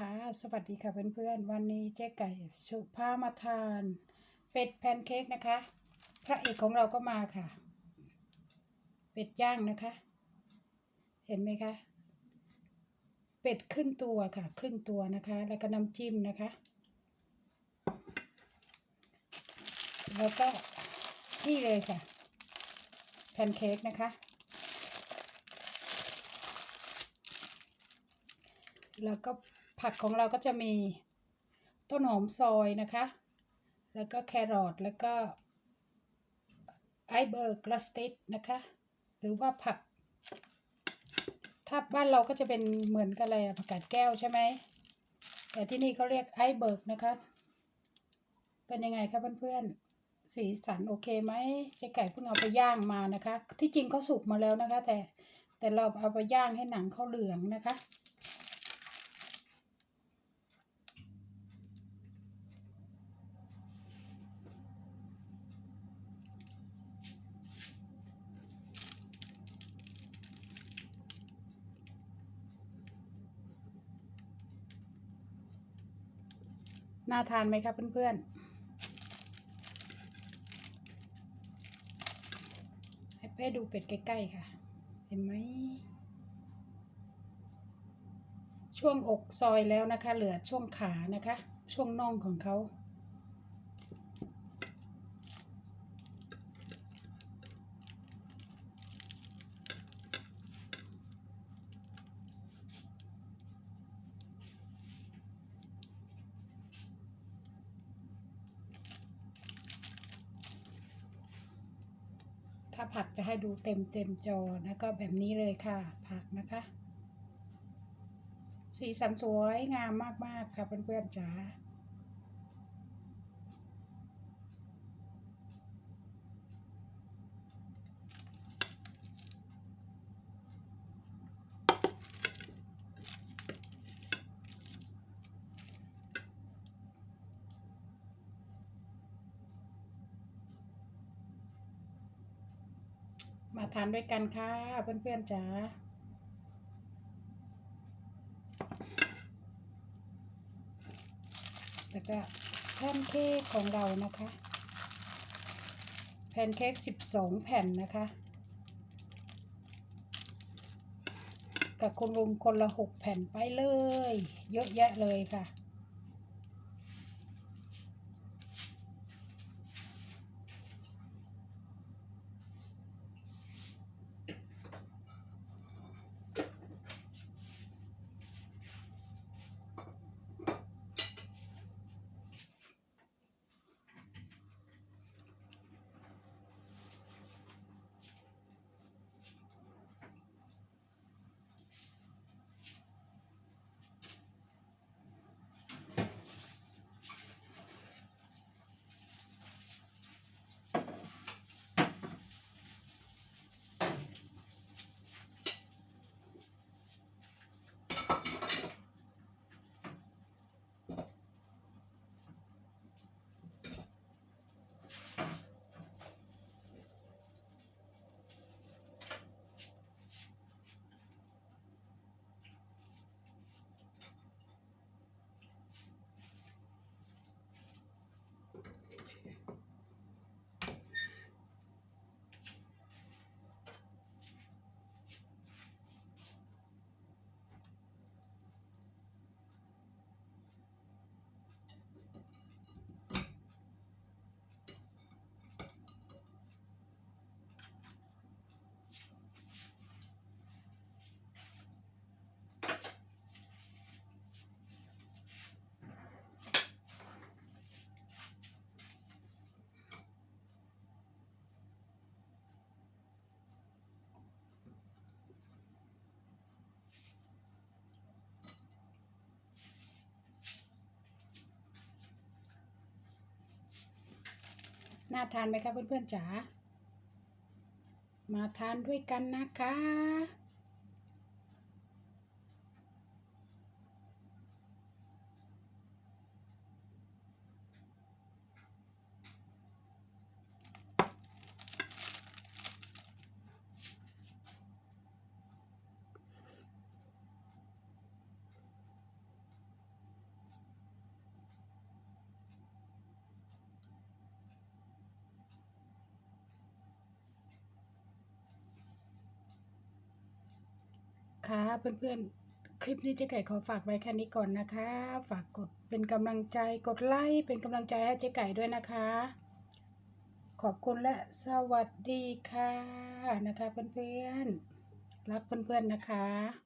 ค่ะ สวัสดีค่ะเพื่อนๆ วันนี้เจ๊ไก่ชุพามาทาน เป็ดแพนเค้กนะคะ พระเอกของเราก็มาค่ะ เป็ดย่างนะคะ เห็นไหมคะ เป็ดครึ่งตัวค่ะ ครึ่งตัวนะคะ แล้วก็น้ำจิ้มนะคะ แล้วก็นี่เลยค่ะ แพนเค้กนะคะแล้วก็ ผักของเราก็จะมีต้นหอมซอยนะคะ แล้วก็แครอทแล้วก็ไอเบอร์กลาสติดนะคะ หรือว่าผัก ถ้าบ้านเราก็จะเป็นเหมือนกันอะไรผักกาดแก้วใช่ไหม แต่ที่นี่เขาเรียกไอเบิร์กนะคะ เป็นยังไงคะเพื่อนๆ สีสันโอเคไหมเจ๊ไก่เพิ่งเอาไปย่างมานะคะ ที่จริงเขาสุกมาแล้วนะคะ แต่แต่เราเอาไปย่างให้หนังเขาเหลืองนะคะ น่าทานไหมคะเพื่อนๆ ให้เป้ดูเป็ดใกล้ๆค่ะ เห็นไหม ช่วงอกซอยแล้วนะคะ เหลือช่วงขานะคะ ช่วงน่องของเขา ถ้าผักจะให้ดูเต็มเต็มจอนะก็แบบนี้เลยค่ะ ผักนะคะ สีสันสวยงามมากๆค่ะเพื่อนๆจ๋า มาทานด้วยกันค่ะ เพื่อนๆจ๋าแล้วก็แพนเค้กของเรานะคะ แพนเค้กสิบสองแผ่นนะคะ กับคุณลุงคนละหกแผ่นไปเลย เยอะแยะเลยค่ะ น่าทานไหมคะเพื่อนๆจ๋า มาทานด้วยกันนะคะ ค่ะเพื่อนๆ คลิปนี้เจ๊ไก่ขอฝากไว้แค่นี้ก่อนนะคะ ฝากกดเป็นกำลังใจกดไลค์เป็นกำลังใจให้เจ๊ไก่ด้วยนะคะ ขอบคุณและสวัสดีค่ะนะคะเพื่อนๆ รักเพื่อนๆนะคะ